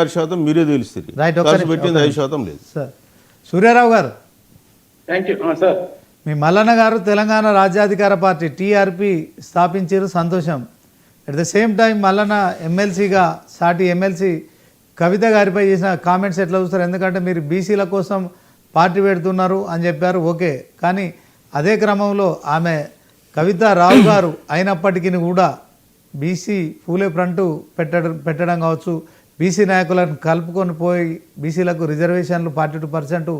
ఆరు శాతం మీరే తెలుస్తుంది ఖర్చు పెట్టింది ఐదు శాతం లేదు. సార్ సూర్యారావు గారు. థ్యాంక్ యూ సార్ మీ మల్లన్న గారు తెలంగాణ రాజ్యాధికార పార్టీ టీఆర్పీ స్థాపించారు. సంతోషం. At the same time Mallanna ఎమ్మెల్సీగా సాటి ఎమ్మెల్సీ కవిత గారిపై చేసిన కామెంట్స్ ఎట్లా చూస్తారు? ఎందుకంటే మీరు బీసీల కోసం పార్టీ పెడుతున్నారు అని చెప్పారు. ఓకే. కానీ అదే క్రమంలో ఆమె కవిత రావు గారు అయినప్పటికీ కూడా బీసీ పూలే ఫ్రంట్ పెట్టడం పెట్టడం కావచ్చు. బీసీ నాయకులను కలుపుకొని పోయి బీసీలకు రిజర్వేషన్లు ఫార్టీ టూ పర్సెంట్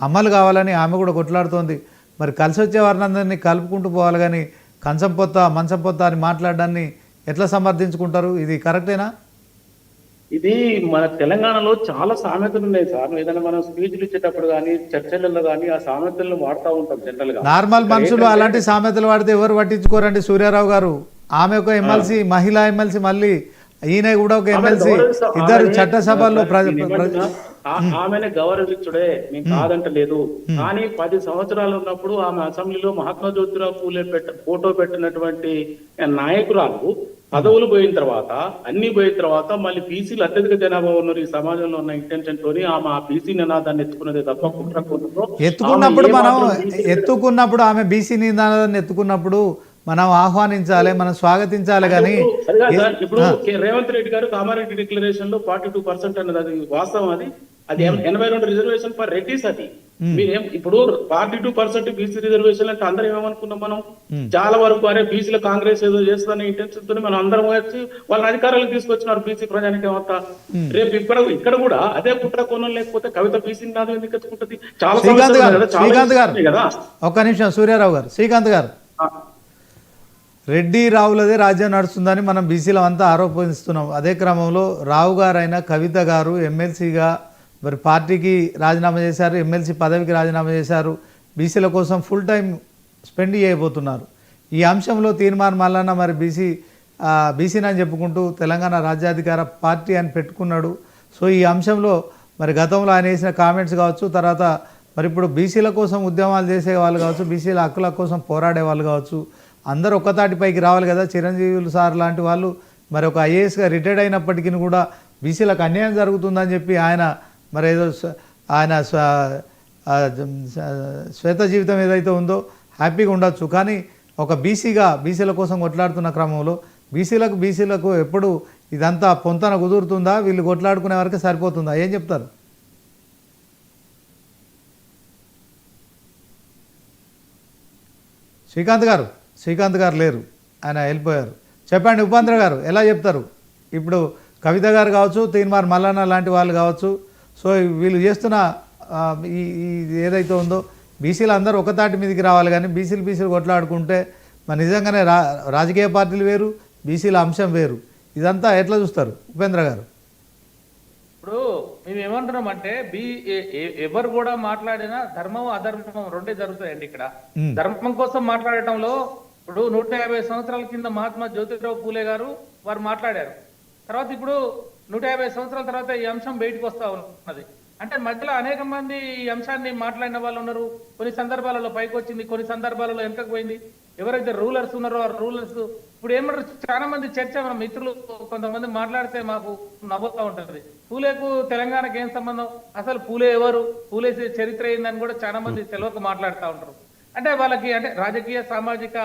అమలు కావాలని ఆమె కూడా కొట్లాడుతోంది. మరి కలిసి వచ్చే వారిని కలుపుకుంటూ పోవాలి కానీ కంచం పొత్త మంచం పొత్త అని మాట్లాడడాన్ని ఎట్లా సమర్థించుకుంటారు? ఇది కరెక్టేనా? ఇది మన తెలంగాణలో చాలా సామెతలు ఉన్నాయి సార్. ఏదైనా మనం స్పీచ్లు ఇచ్చేటప్పుడు కానీ చర్చలలో కానీ ఆ సామెతలను వాడుతూ ఉంటాం జనరల్గా నార్మల్ మనుషులు అలాంటి సామెతలు వాడితే ఎవరు పట్టించుకోరండి సూర్యారావు గారు? ఆమె ఒక ఎమ్మెల్సీ మహిళా ఎమ్మెల్సీ మళ్ళీ ఈయన కూడా ఒక ఎమ్మెల్సీ. ఇద్దరు చట్టసభల్లో ఆమెనే గౌరవించుడే నేను కాదంటలేదు. కానీ పది సంవత్సరాలు ఉన్నప్పుడు ఆమె అసెంబ్లీలో మహాత్మా జ్యోతిరావు పూలే పెట్ట ఫోటో పెట్టినటువంటి నాయకురాలు పదవులు పోయిన తర్వాత అన్ని పోయిన తర్వాత మళ్ళీ బీసీలు అత్యధిక జనాభా ఉన్నారు ఈ సమాజంలో ఉన్న ఇంటెన్షన్ తోని ఆమె ఆ బీసీ నినాదాన్ని ఎత్తుకున్నదే తప్ప కుట్ర ఎత్తుకున్నప్పుడు మనం ఎత్తుకున్నప్పుడు ఆమె బీసీ నిదానాన్ని ఎత్తుకున్నప్పుడు మనం ఆహ్వానించాలి మనం స్వాగతించాలి కానీ కాదు ఇప్పుడు రేవంత్ రెడ్డి గారు కామారెడ్డి డిక్లరేషన్లో ఫార్టీ టూ పర్సెంట్ అన్నది అది వాస్తవం అది. అది ఎన- ఎనభై రెండు రిజర్వేషన్ ఫర్ రెడ్డిస్ అది. మీరేం ఇప్పుడు forty two percent BC reservation అంటే అందరం ఏమనుకున్నాం మనం? చాలా వరకు అరే బీసీలో కాంగ్రెస్ ఏదో చేస్తుందనే ఇంటెన్షన్తో మనం అందరం వచ్చి వాళ్ళని అధికారాలకు తీసుకొచ్చినారు బీసీ ప్రజానికి అంతా. రేపు ఇక్కడ ఇక్కడ కూడా అదే కుట్ర కోణం లేకపోతే కవిత బీసీ నాదో ఎందుకు ఎత్తుకుంటది? చాలా శ్రీకాంత్ గారు కదా, చాలా శ్రీకాంత్ గారు. కదా. ఒక్క నిమిషం సూర్యారావు గారు శ్రీకాంత్ గారు. రెడ్డి రావులదే రాజ్యం నడుస్తుందని మనం బీసీలో అంతా ఆరోపిస్తున్నాం. అదే క్రమంలో రావు గారైన కవిత గారు ఎమ్మెల్సీగా మరి పార్టీకి రాజీనామా చేశారు ఎమ్మెల్సీ పదవికి రాజీనామా చేశారు. బీసీల కోసం ఫుల్ టైం స్పెండ్ చేయబోతున్నారు. ఈ అంశంలో తీర్మానం మల్లన్న మరి బీసీ బీసీని అని చెప్పుకుంటూ తెలంగాణ రాజ్యాధికార పార్టీ అని పెట్టుకున్నాడు. సో ఈ అంశంలో మరి గతంలో ఆయన వేసిన కామెంట్స్ కావచ్చు తర్వాత మరి ఇప్పుడు బీసీల కోసం ఉద్యమాలు చేసే వాళ్ళు కావచ్చు బీసీల హక్కుల కోసం పోరాడే వాళ్ళు కావచ్చు అందరూ ఒక్కతాటిపైకి రావాలి కదా. చిరంజీవులు సార్ లాంటి వాళ్ళు మరి ఒక ఐఏఎస్గా రిటైర్డ్ అయినప్పటికీ కూడా బీసీలకు అన్యాయం జరుగుతుందని చెప్పి ఆయన మరి ఏదో ఆయన శ్వేత జీవితం ఏదైతే ఉందో హ్యాపీగా ఉండొచ్చు. కానీ ఒక బీసీగా బీసీల కోసం కొట్లాడుతున్న క్రమంలో బీసీలకు బీసీలకు ఎప్పుడు ఇదంతా పొంతన కుదురుతుందా? వీళ్ళు కొట్లాడుకునే వరకు సరిపోతుందా? ఏం చెప్తారు? శ్రీకాంత్ గారు. శ్రీకాంత్ గారు లేరు. ఆయన వెళ్ళిపోయారు. చెప్పండి ఉపేంద్ర గారు ఎలా చెప్తారు? ఇప్పుడు కవిత గారు కావచ్చు తీన్మార్ మల్లన్న లాంటి వాళ్ళు కావచ్చు. సో వీళ్ళు చేస్తున్న ఈ ఏదైతే ఉందో బీసీలు అందరూ ఒకతాటి మీదకి రావాలి కానీ బీసీలు బీసీలు కొట్లాడుకుంటే మరి నిజంగానే రా రాజకీయ పార్టీలు వేరు బీసీల అంశం వేరు. ఇదంతా ఎట్లా చూస్తారు ఉపేంద్ర గారు? మేము ఏమంటున్నాం అంటే బి ఎవరు కూడా మాట్లాడినా ధర్మం అధర్మం రెండే జరుగుతాయండి ఇక్కడ. ధర్మం కోసం మాట్లాడటంలో ఇప్పుడు నూట యాభై సంవత్సరాల కింద మహాత్మా జ్యోతిరావు పూలే గారు వారు మాట్లాడారు. తర్వాత ఇప్పుడు నూట యాభై సంవత్సరాల తర్వాత ఈ అంశం బయటకు వస్తా ఉన్నది. అంటే మధ్యలో అనేక మంది ఈ అంశాన్ని మాట్లాడిన వాళ్ళు ఉన్నారు. కొన్ని సందర్భాలలో పైకి వచ్చింది కొన్ని సందర్భాలలో వెనకకు పోయింది. ఎవరైతే రూలర్స్ ఉన్నారో ఆ రూలర్స్ ఇప్పుడు ఏమంటారు? చాలా మంది చర్చ మన మిత్రులు కొంతమంది మాట్లాడితే మాకు నవ్వుతా ఉంటది. పూలేకు తెలంగాణకి ఏం సంబంధం? అసలు పూలే ఎవరు? పూలే చరిత్ర ఏందని కూడా చాలా మంది తెలియక మాట్లాడుతూ ఉంటారు. అంటే వాళ్ళకి అంటే రాజకీయ సామాజిక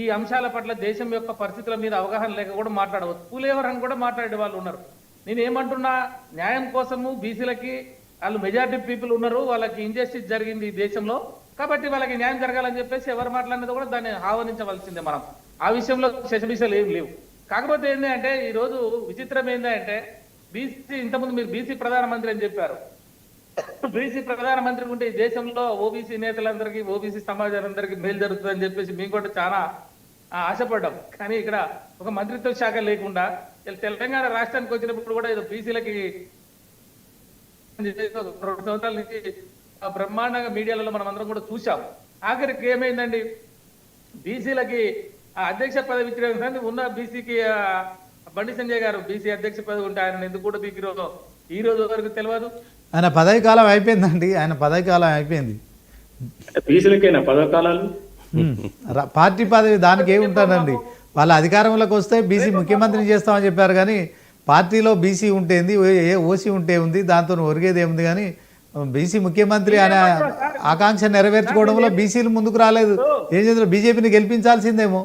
ఈ అంశాల పట్ల దేశం యొక్క పరిస్థితుల మీద అవగాహన లేక కూడా మాట్లాడవచ్చు. పూలే ఎవరు అని కూడా మాట్లాడే వాళ్ళు ఉన్నారు. నేను ఏమంటున్నా న్యాయం కోసము బీసీలకి వాళ్ళు మెజారిటీ పీపుల్ ఉన్నారు. వాళ్ళకి ఇంజస్టిస్ జరిగింది ఈ దేశంలో. కాబట్టి వాళ్ళకి న్యాయం జరగాలని చెప్పేసి ఎవరు మాట్లాడినది కూడా దాన్ని ఆహ్వానించవలసిందే మనం. ఆ విషయంలో శశమిషాలు ఏం లేవు. కాకపోతే ఏంటి అంటే ఈ రోజు విచిత్రం ఏంటి అంటే బీసీ ఇంతకుముందు మీరు బీసీ ప్రధానమంత్రి అని చెప్పారు. బీసీ ప్రధానమంత్రి ఉంటే ఈ దేశంలో ఓబీసీ నేతలందరికీ ఓబీసీ సమాజాలందరికీ మేలు జరుగుతుందని చెప్పేసి మేము కూడా చాలా ఆశపడ్డాం. కానీ ఇక్కడ ఒక మంత్రిత్వ శాఖ లేకుండా తెలంగాణ రాష్ట్రానికి వచ్చినప్పుడు కూడా ఏదో బీసీలకి రెండు సంవత్సరాల నుంచి బ్రహ్మాండంగా మీడియాలలో మనం అందరం కూడా చూసాం ఆఖరికి ఏమైందండి? బీసీలకి ఆ అధ్యక్ష పదవి ఇచ్చిన ఉన్న బీసీకి బండి సంజయ్ గారు బీసీ అధ్యక్ష పదవి ఉంటే ఆయన ఎందుకు కూడా దిగిరో ఈ రోజు వరకు తెలియదు ఆయన పదవి కాలం అయిపోయిందండి. ఆయన పదవి కాలం అయిపోయింది. బీసీలకైనా ఉమ్. రా- పార్టీ పదవి దానికి ఏముంటానండి వాళ్ళ అధికారంలోకి వస్తే బీసీ ముఖ్యమంత్రిని చేస్తామని చెప్పారు కానీ పార్టీలో బీసీ ఉంటేంది ఏ ఓసీ ఉంటే ఉంది? దాంతో ఒరిగేది ఏముంది కానీ బీసీ ముఖ్యమంత్రి అనే ఆకాంక్ష నెరవేర్చుకోవడంలో బీసీలు ముందుకు రాలేదు. ఏం చేస్తారు బీజేపీని గెలిపించాల్సిందేమో.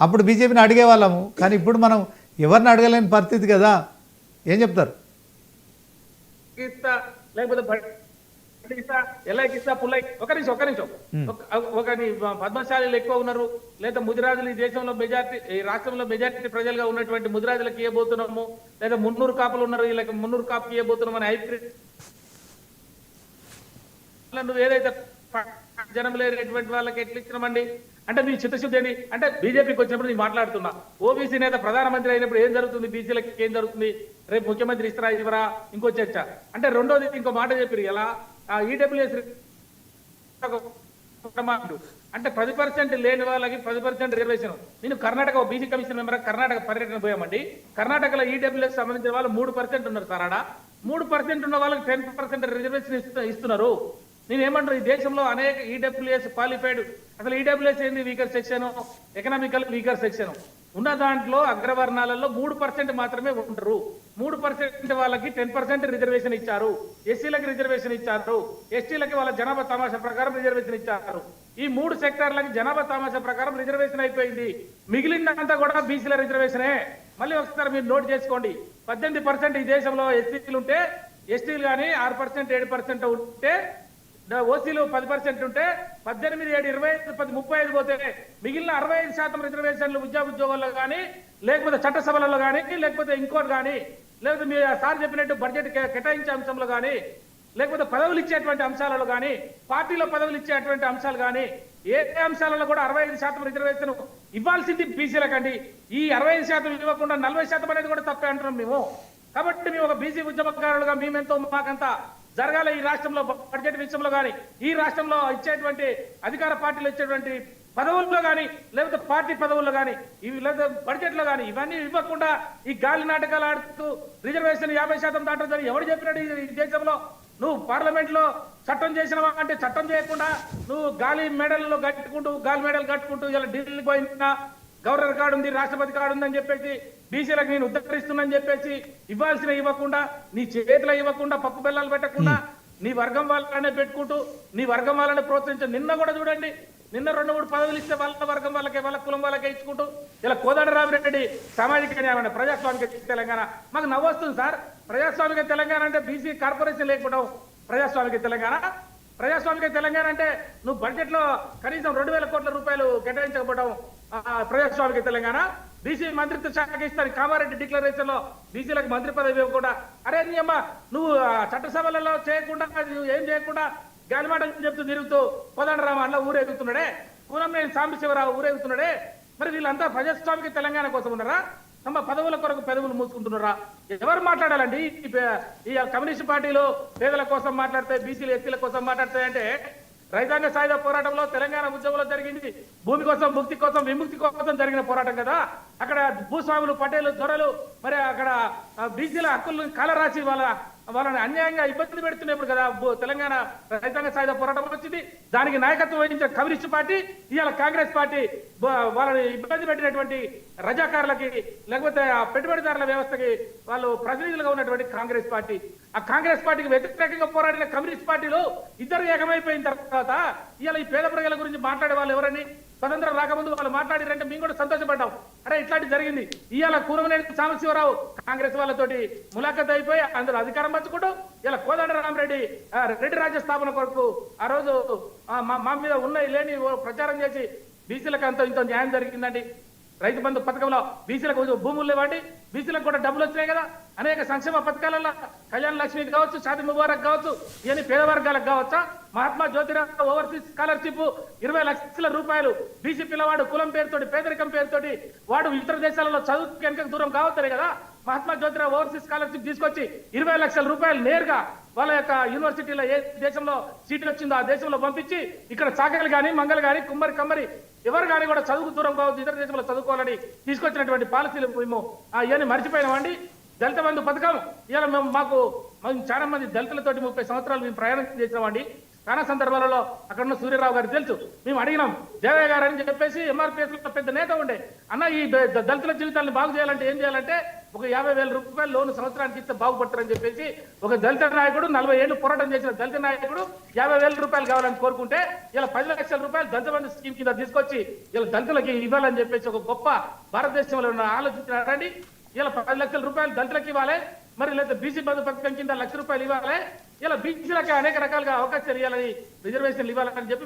అప్పుడు బీజేపీని అడిగేవాళ్ళము. కానీ ఇప్పుడు మనం ఎవరిని అడగలేని పరిస్థితి కదా. ఏం చెప్తారు? ఒక నిమిషం ఒక నిమిషం. పద్మశాలీలు ఎక్కువ ఉన్నారు. లేదా ముదిరాజులు ఈ దేశంలో మెజార్టీ ఈ రాష్ట్రంలో మెజార్టీ ప్రజలుగా ఉన్నటువంటి ముదిరాజులకు ఇవ్వబోతున్నాము లేదా మున్నూరు కాపులు ఉన్నారు వీళ్ళకి మున్నూరు కాపుకి ఇవ్వబోతున్నాం అని ఐక్య నువ్వు ఏదైతే జనం లేనటువంటి వాళ్ళకి ఎట్లా ఇచ్చినామండి? అంటే మీ చిత్తశుద్ధి ఏంటి? అంటే బీజేపీకి వచ్చినప్పుడు నేను మాట్లాడుతున్నా. ఓబీసీ నేత ప్రధానమంత్రి అయినప్పుడు ఏం జరుగుతుంది? బీసీలకి ఏం జరుగుతుంది? రేపు ముఖ్యమంత్రి ఇస్తారా ఇవ్వరా? ఇంకో చర్చ. అంటే రెండోది ఇంకో మాట చెప్పారు. ఎలా? ఈడబ్ల్యూఎస్ అంటే పది పర్సెంట్ లేని వాళ్ళకి పది పర్సెంట్ రిజర్వేషన్. నేను Karnataka BC commission member Karnataka పర్యటన పోయామండి. కర్ణాటకలో ఈడబ్ల్యూఎస్ సంబంధించిన వాళ్ళు మూడు పర్సెంట్ ఉన్నారు సార్ ఆడ. మూడు పర్సెంట్ ఉన్న వాళ్ళకి టెన్ పర్సెంట్ రిజర్వేషన్ ఇస్తున్నారు. నేను ఏమంటారు ఈ దేశంలో అనేక ఈడబ్ల్యూఎస్ క్వాలిఫైడ్ అసలు ఈడబ్ల్యూఎస్ ఏంది? Weaker section economical weaker section ఉన్న దాంట్లో అగ్రవర్ణాలలో మూడు పర్సెంట్ మాత్రమే ఉంటారు. మూడు పర్సెంట్ వాళ్ళకి టెన్ పర్సెంట్ రిజర్వేషన్ ఇచ్చారు. ఎస్సీలకు రిజర్వేషన్ ఇచ్చారు. ఎస్టీలకి వాళ్ళ జనాభా తమాషా ప్రకారం రిజర్వేషన్ ఇచ్చారు. ఈ మూడు సెక్టార్లకి జనాభా తమాషా ప్రకారం రిజర్వేషన్ అయిపోయింది. మిగిలినంతా కూడా బీసీల రిజర్వేషనే మళ్ళీ ఒకసారి మీరు నోట్ చేసుకోండి. పద్దెనిమిది పర్సెంట్ ఈ దేశంలో ఎస్సీలు ఉంటే ఎస్టీలు కానీ ఆరు పర్సెంట్ ఏడు పర్సెంట్ ఉంటే ఓసీలు పది పర్సెంట్ ఉంటే పద్దెనిమిది ఏడు ఇరవై ఐదు పది ముప్పై ఐదు పోతే మిగిలిన అరవై ఐదు శాతం రిజర్వేషన్లు ఉద్యోగ ఉద్యోగాల్లో కానీ లేకపోతే చట్టసభలలో కానీ లేకపోతే ఇంకోటి కానీ లేకపోతే మీ సార్ చెప్పినట్టు బడ్జెట్ కేటాయించే అంశంలో కానీ లేకపోతే పదవులు ఇచ్చేటువంటి అంశాలలో కానీ పార్టీలో పదవులు ఇచ్చేటువంటి అంశాలు కానీ ఏ ఏ అంశాలలో కూడా అరవై ఐదు శాతం రిజర్వేషన్ ఇవ్వాల్సింది బీసీలకండి. ఈ అరవై ఐదు శాతం ఇవ్వకుండా నలభై శాతం అనేది కూడా తప్పే అంటున్నాం మేము. కాబట్టి మేము ఒక బీసీ ఉద్యమకారులుగా మేమెంతో మాకంతా జరగాలి ఈ రాష్ట్రంలో బడ్జెట్ విషయంలో కానీ ఈ రాష్ట్రంలో ఇచ్చేటువంటి అధికార పార్టీలు ఇచ్చేటువంటి పదవుల్లో కానీ లేకపోతే పార్టీ పదవుల్లో కానీ ఇవి లేదా బడ్జెట్లో కానీ ఇవన్నీ ఇవ్వకుండా ఈ గాలి నాటకాలు ఆడుతూ రిజర్వేషన్ యాభై శాతం దాటదని ఎవరు చెప్పినాడు ఈ దేశంలో? నువ్వు పార్లమెంట్లో చట్టం చేసినవా అంటే చట్టం చేయకుండా నువ్వు గాలి మెడల్లో కట్టుకుంటూ గాలి మెడలు కట్టుకుంటూ ఇలా ఢిల్లీకి పోయినా గవర్నర్ కార్డు ఉంది రాష్ట్రపతి కార్డు ఉందని చెప్పేసి బీసీలకు నేను ఉద్ధరిస్తున్నానని చెప్పేసి ఇవ్వాల్సిన ఇవ్వకుండా నీ చేతిలో ఇవ్వకుండా పప్పు బెల్లాలు పెట్టకుండా నీ వర్గం వాళ్ళనే పెట్టుకుంటూ నీ వర్గం వాళ్ళని ప్రోత్సహించు. నిన్న కూడా చూడండి నిన్న రెండు మూడు పదవులు ఇస్తే వాళ్ళ వర్గం వాళ్ళకి వాళ్ళ కులం వాళ్ళకే ఇచ్చుకుంటూ ఇలా కోదండ రామిరెడ్డి సామాజిక న్యాయం ప్రజాస్వామిక తెలంగాణ. మాకు నవ్వొస్తుంది సార్. ప్రజాస్వామిక తెలంగాణ అంటే బీసీ కార్పొరేషన్ లేకపోవడం ప్రజాస్వామిక తెలంగాణ. ప్రజాస్వామిక తెలంగాణ అంటే నువ్వు బడ్జెట్లో కనీసం రెండు వేల కోట్ల రూపాయలు కేటాయించకపోవడం ప్రజాస్వామిక తెలంగాణ బీసీ మంత్రిత్వ శాఖకి ఇస్తాను కామారెడ్డి డిక్లరేషన్లో బీసీలకు మంత్రి పదవి ఇవ్వకుండా. అరే నీ అమ్మ నువ్వు చట్టసభలలో చేయకుండా నువ్వు ఏం చేయకుండా గాలిమాట చెప్తూ తిరుగుతూ కోదండరామ అన్న ఊరేగుతున్నాడే? కూనంనేని సాంబశివరావు ఊరేగుతున్నాడే? మరి వీళ్ళంతా ప్రజాస్వామిక తెలంగాణ కోసం ఉన్నారా? తమ పదవుల కొరకు పెదవులు మూసుకుంటున్నారా? ఎవరు మాట్లాడాలండి? ఈ పే- ఈ కమ్యూనిస్ట్ పార్టీలు పేదల కోసం మాట్లాడితే బీసీలు ఎస్సీల కోసం మాట్లాడతాయంటే రైతాంగ సాయుధ పోరాటంలో తెలంగాణ ఉద్యమంలో జరిగింది. భూమి కోసం ముక్తి కోసం విముక్తి కోసం జరిగిన పోరాటం కదా. అక్కడ భూస్వాములు పటేలు దొరలు మరి అక్కడ బీసీల హక్కులను కాలరాసి వాళ్ళ వాళ్ళని అన్యాయంగా ఇబ్బంది పెడుతున్నప్పుడు కదా తెలంగాణ రైతాంగ సాయుధ పోరాటం వచ్చింది. దానికి నాయకత్వం వహించిన కమ్యూనిస్ట్ పార్టీ ఇవాళ కాంగ్రెస్ పార్టీ వాళ్ళని ఇబ్బంది పెట్టినటువంటి రజాకారులకి లేకపోతే ఆ పెట్టుబడిదారుల వ్యవస్థకి వాళ్ళు ప్రతినిధులుగా ఉన్నటువంటి కాంగ్రెస్ పార్టీ. ఆ కాంగ్రెస్ పార్టీకి వ్యతిరేకంగా పోరాడిన కమ్యూనిస్ట్ పార్టీలో ఇద్దరు ఏకమైపోయిన తర్వాత ఇవాళ ఈ పేద ప్రజల గురించి మాట్లాడే వాళ్ళు ఎవరని స్వతంత్రం రాకముందు వాళ్ళు మాట్లాడారంటే మేము కూడా సంతోషపడ్డాం. అరే ఇట్లాంటి జరిగింది. ఇవాళ కూరమనేని సాంబశివరావు కాంగ్రెస్ వాళ్ళతోటి ములాఖత్ అయిపోయి అందులో అధికారం పంచుకుంటూ ఇలా కోదండ రామరెడ్డి రెడ్డి రాజ్య స్థాపన కొరకు ఆ రోజు మా మీద ఉన్నాయి లేని ఓ ప్రచారం చేసి బీసీలకు అంత ఇంత న్యాయం జరిగిందండి. రైతు బంధు పథకంలో బీసీలకు భూములు లేవండి. బీసీలకు కూడా డబ్బులు వచ్చినాయి కదా. అనేక సంక్షేమ పథకాలలో కళ్యాణ లక్ష్మి కావచ్చు షాది ముబారక్ కావచ్చు ఇవన్నీ పేద వర్గాలకు కావచ్చా? మహాత్మా జ్యోతిరావు ఓవర్సీస్ స్కాలర్షిప్ ఇరవై లక్షల రూపాయలు బీసీ పిల్లవాడు కులం పేరుతోటి పేదరికం పేరుతోటి వాడు ఇతర దేశాలలో చదువుకు వెనక దూరం కావచ్చనే కదా. మహాత్మా జ్యోతిరావు ఓవర్సీస్ స్కాలర్షిప్ తీసుకొచ్చి ఇరవై లక్షల రూపాయలు నేరుగా వాళ్ళ యొక్క యూనివర్సిటీలో ఏ దేశంలో సీట్లు వచ్చిందో ఆ దేశంలో పంపించి ఇక్కడ చాకలి కానీ మంగళ కానీ కుమ్మరి కమ్మరి ఎవరు కానీ కూడా చదువుకు దూరం కావద్దు ఇతర దేశంలో చదువుకోవాలని తీసుకొచ్చినటువంటి పాలసీలు మేము ఆ ఇవన్నీ మర్చిపోయినామండి. దళిత బంధు పథకం ఇలా మేము మాకు మేము చాలా మంది దళితులతోటి ముప్పై సంవత్సరాలు మేము ప్రయాణం చేసినామండి. చాలా సందర్భాలలో అక్కడ ఉన్న సూర్యరావు గారికి తెలుసు. మేము అడిగినాం దేవయ్య గారు అని చెప్పేసి ఎంఆర్పిఎస్లో పెద్ద నేత ఉండే. అన్న ఈ దళితుల జీవితాలను బాగు చేయాలంటే ఏం చేయాలంటే ఒక యాభై వేల రూపాయలు లోన్ సంవత్సరానికి ఇస్తే బాగుపడతారని చెప్పేసి ఒక దళిత నాయకుడు నలభై ఏళ్ళు పోరాటం చేసిన దళిత నాయకుడు యాభై వేల రూపాయలు కావాలని కోరుకుంటే ఇలా పది లక్షల రూపాయలు దళిత బంధు స్కీమ్ కింద తీసుకొచ్చి ఇలా దళితులకి ఇవ్వాలని చెప్పేసి ఒక గొప్ప భారతదేశంలో ఉన్న ఆలోచించినారండి ఇలా పది లక్షల రూపాయలు దళితులకు ఇవ్వాలి. మరి లేదా బీసీ బంధు పథకం కింద లక్ష రూపాయలు ఇవ్వాలి. ఇలా బీసీలకి అనేక రకాలుగా అవకాశాలు ఇవ్వాలని రిజర్వేషన్లు ఇవ్వాలని చెప్పి